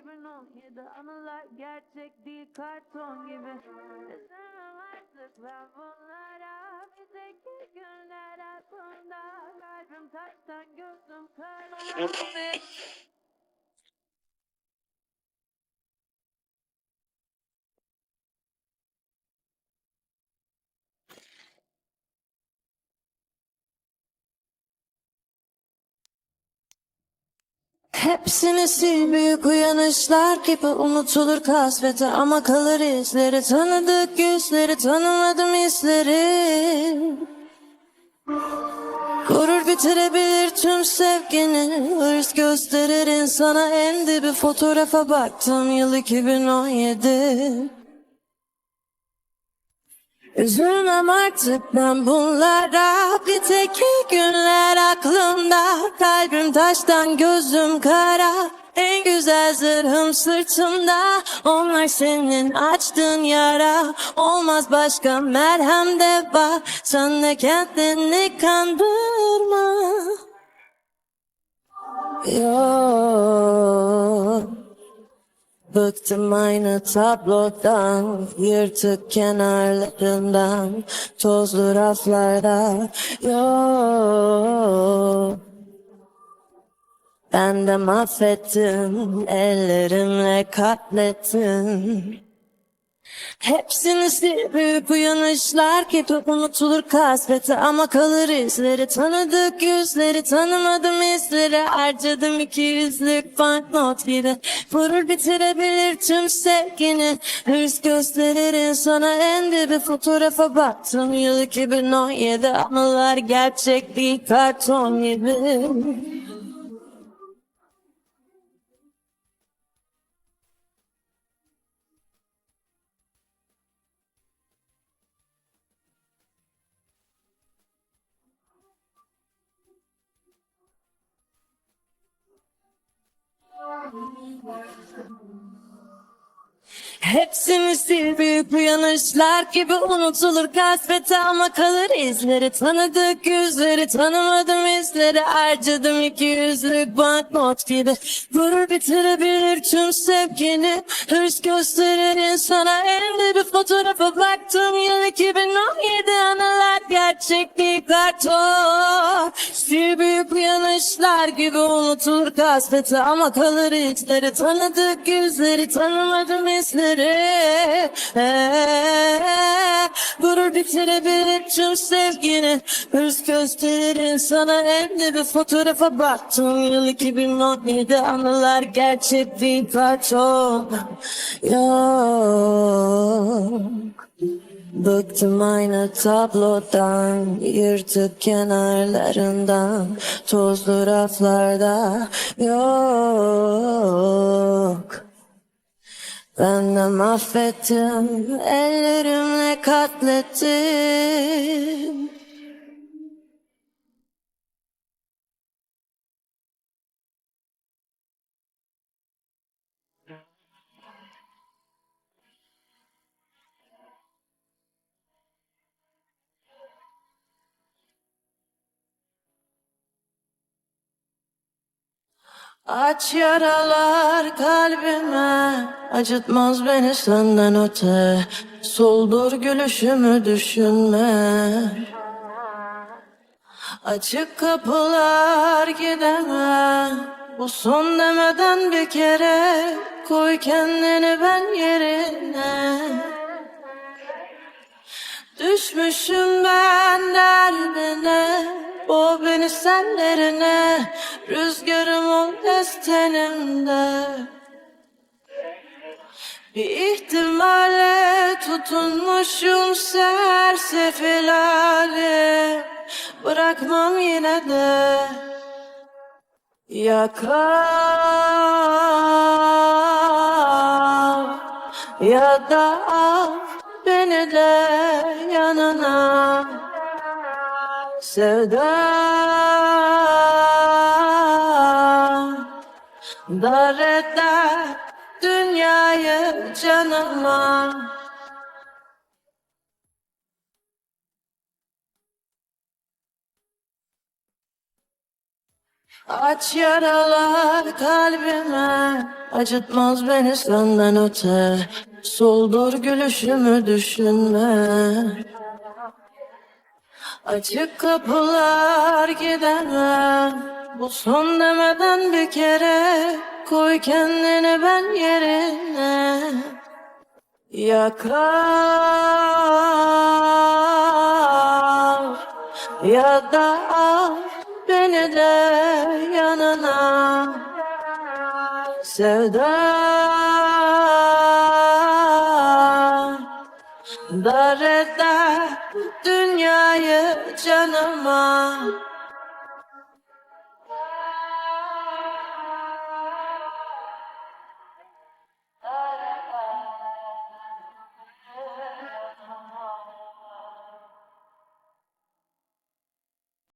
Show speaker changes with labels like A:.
A: 2017 anılar gerçek değil karton gibi. Üzülmem artık ben bunlara bir günler aklımda. Kalbim taştan gözüm kara
B: Hepsini sil büyük uyanışlar gibi unutulur kasvete. Ama kalır izleri tanıdık yüzleri tanımadım hisleri Gurur bitirebilir tüm sevgini Hırs gösterir insana. En dibi fotoğrafa baktım yıl 2017 Üzülmem artık ben bunlara. Bir tek günler aklımda. Kalbim taştan gözüm kara. En güzel zırhım sırtımda. Onlar senin açtığın yara. Olmaz başka merhem de bak Sen de kendini kandırma. Yok Bıktım aynı tablodan Yırtık kenarlarından Tozlu raflarda. Yok. Ben de mahvettim Ellerimle katlettim Hepsini sil büyük uyanışlar gibi unutulur kasveti ama kalır izleri tanıdık yüzleri tanımadım izleri harcadım iki yüzlük banknot gibi vurur bitirebilir tüm sevgini. Hırs gösterir insana en dibi fotoğrafa baktım. Yıl 2017 anılar gerçek değil karton gibi Hepsini sil büyük uyanışlar gibi unutulur kasvete ama kalır izleri. Tanıdık yüzleri tanımadım izleri. Harcadım iki yüzlük banknot gibi. Vurur bitirebilir tüm sevgini. Hırs gösterir insana. Elde bir fotoğrafa baktım. Yıl 2017 anılar gerçek değil Sil büyük uyanışlar gibi unutulur kasvete ama kalır izleri tanıdık yüzleri tanımadım izleri. Gurur bitirebilir tüm sevgini. Hırs gösterir insana elde bir fotoğrafa baktım. Yıl 2017 anılar gerçek değil karton Yok Bıktım aynı tablodan Yırtık kenarlarından Tozlu raflarda Yok ben de mahvettim, ellerimle katlettim. Aç yaralar kalbime Acıtmaz beni senden öte. Soldur gülüşümü düşünme. Açık kapılar gideme Bu son demeden bir kere. Koy kendini ben yerine. Düşmüşüm ben derdine O beni senlerine Rüzgarım ol destenimde. Bir ihtimale tutunmuşum sersefil hali Bırakmam yine de Yakar. Ya da al beni de yanına. Sevdam dar eder dünyayı canıma. Aç yaralar kalbime Acıtmaz beni senden öte. Soldur gülüşümü düşünme. Açık kapılar gidemem Bu son demeden bir kere Koy kendini ben yerine. Yakar Ya da al beni de yanına. Sevda Dar eder dünyayı canıma